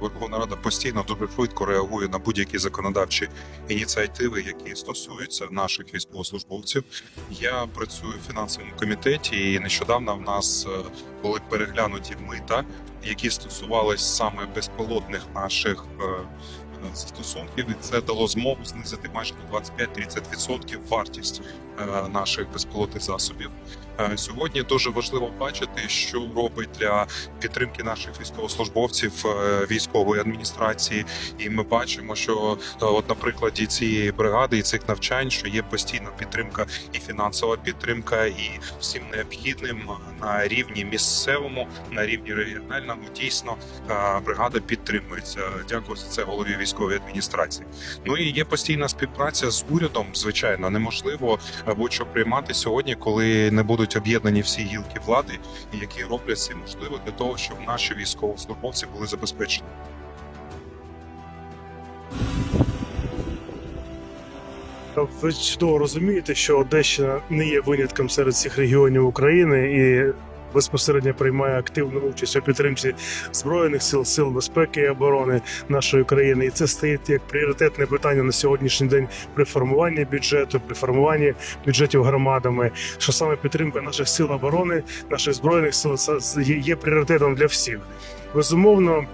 Верховна Рада постійно дуже швидко реагує на будь-які законодавчі ініціативи, які стосуються наших військовослужбовців. Я працюю в фінансовому комітеті, і нещодавно в нас е, були переглянуті мита, які стосувались саме безпілотних наших. е, е, Застосунків і це дало змогу знизити майже на 25-30% вартість наших безпілотних засобів. Е, Сьогодні дуже важливо бачити, що робить для підтримки наших військовослужбовців е, військової адміністрації. І ми бачимо, що е, от на прикладі цієї бригади і цих навчань, що є постійна підтримка і фінансова підтримка, і всім необхідним на рівні місцевому, на рівні регіональному дійсно е, бригада підтримується. Дякую за це голові військової адміністрації. Ну і є постійна співпраця з урядом. Звичайно, неможливо е, будь-що приймати сьогодні, коли не будуть об'єднані всі гілки влади, які роблять все можливе для того, щоб наші військовослужбовці були забезпечені. Ви чудово розумієте, що Одещина не є винятком серед всіх регіонів України і безпосередньо приймає активну участь у підтримці збройних сил, сил безпеки і оборони нашої країни. І це стоїть як пріоритетне питання на сьогоднішній день при формуванні бюджету, при формуванні бюджетів громадами. Що саме підтримка наших сил оборони, наших збройних сил є пріоритетом для всіх. Безумовно.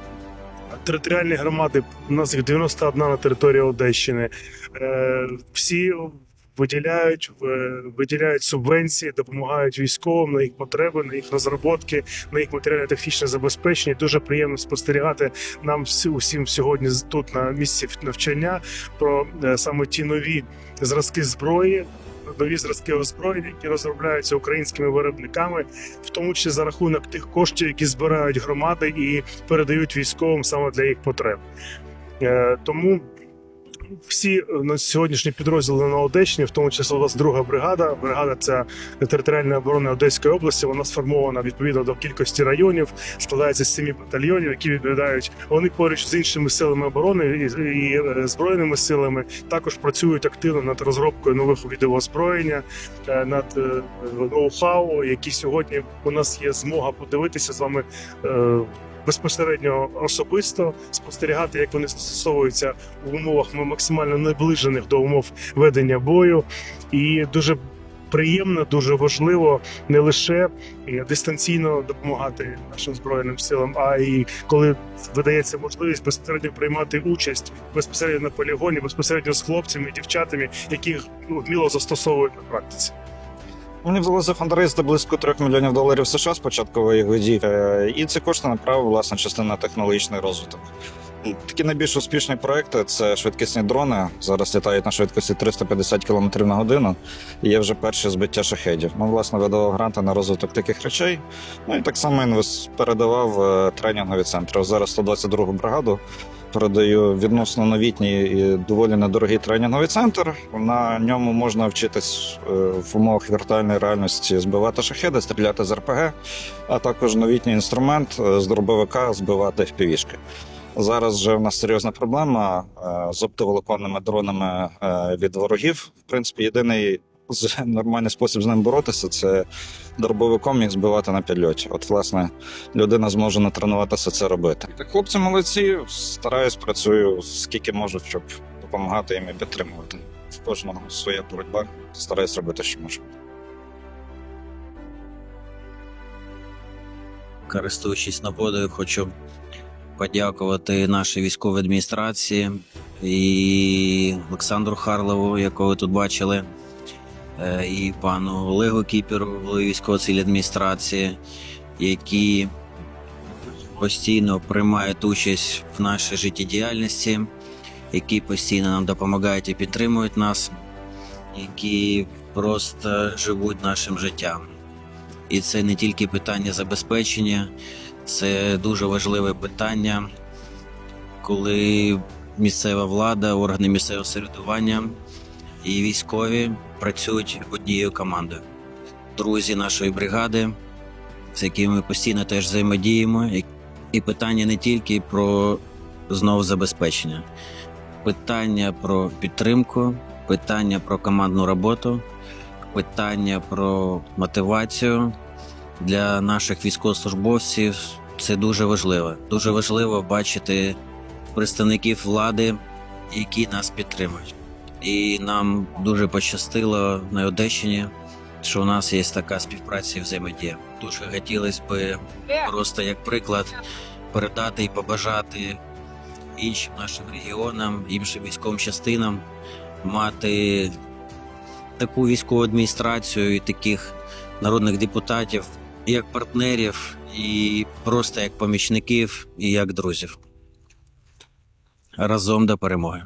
Територіальні громади, у нас їх 91 на території Одещини. Е, всі виділяють, виділяють субвенції, допомагають військовим на їх потреби, на їх розробки, на їх матеріально-технічне забезпечення. Дуже приємно спостерігати нам усім сьогодні тут на місці навчання про е, саме ті нові зразки зброї. Нові зразки озброєння, які розробляються українськими виробниками, в тому числі за рахунок тих коштів, які збирають громади і передають військовим саме для їх потреб. Е, Тому всі е, на сьогоднішні підрозділи на Одещині, в тому числі у нас друга бригада. Бригада це територіальної оборони Одеської області. Вона сформована відповідно до кількості районів, складається з семи батальйонів, які відповідають. Вони поруч з іншими силами оборони і, і е, збройними силами також працюють активно над розробкою нових видів озброєння, е, над ноу-хау, які сьогодні у нас є змога подивитися з вами. Безпосередньо особисто спостерігати, як вони застосовуються в умовах максимально наближених до умов ведення бою, і дуже приємно, дуже важливо не лише е, дистанційно допомагати нашим збройним силам, а й коли видається можливість безпосередньо приймати участь безпосередньо на полігоні, безпосередньо з хлопцями, дівчатами, яких ну, вміло застосовують на практиці. Мені вдалося фандрейзити близько 3 мільйонів доларів США з початку бойових Е, і ці кошти направив власне частина на технологічний розвиток. Такі найбільш успішні проекти це швидкісні дрони. Зараз літають на швидкості 350 км на годину. І є вже перші збиття шахедів. Ми, власне, видавав гранти на розвиток таких речей. Ну і так само інвес передавав е, тренінгові центри. Зараз 122-гу бригаду передаю відносно новітній і доволі недорогий тренінговий центр. На ньому можна вчитись е, в умовах віртуальної реальності збивати шахеди, стріляти з РПГ, а також новітній інструмент е, з дробовика збивати впівішки. Зараз вже в нас серйозна проблема е, з оптоволоконними дронами від ворогів. В принципі, єдиний нормальний спосіб з ним боротися це дробовиком їх збивати на підльоті. От, власне, людина зможе натренуватися це робити. Так, хлопці молодці, стараюсь, працюю скільки можу, щоб допомагати їм і підтримувати. В кожного своя боротьба. Стараюсь робити, що можу. Користуючись нагодою, хочу подякувати нашій військовій адміністрації і Олександру Харлову, якого ви тут бачили, і пану Олегу Кіперу, військової цивільної адміністрації, які постійно приймають участь в нашій життєдіяльності, які постійно нам допомагають і підтримують нас, які просто живуть нашим життям. І це не тільки питання забезпечення, це дуже важливе питання, коли місцева влада, органи місцевого самоврядування і військові працюють однією командою. Друзі нашої бригади, з якими ми постійно теж взаємодіємо. І- питання не тільки про знову забезпечення, питання про підтримку, питання про командну роботу, питання про мотивацію для наших військовослужбовців це дуже важливо. Дуже важливо бачити представників влади, які нас підтримують. І нам дуже пощастило на Одещині, що у нас є така співпраця і взаємодія. Дуже хотілося б просто як приклад передати і побажати іншим нашим регіонам, іншим військовим частинам мати таку військову адміністрацію і таких народних депутатів, як партнерів, і просто як помічників, і як друзів. Разом до перемоги.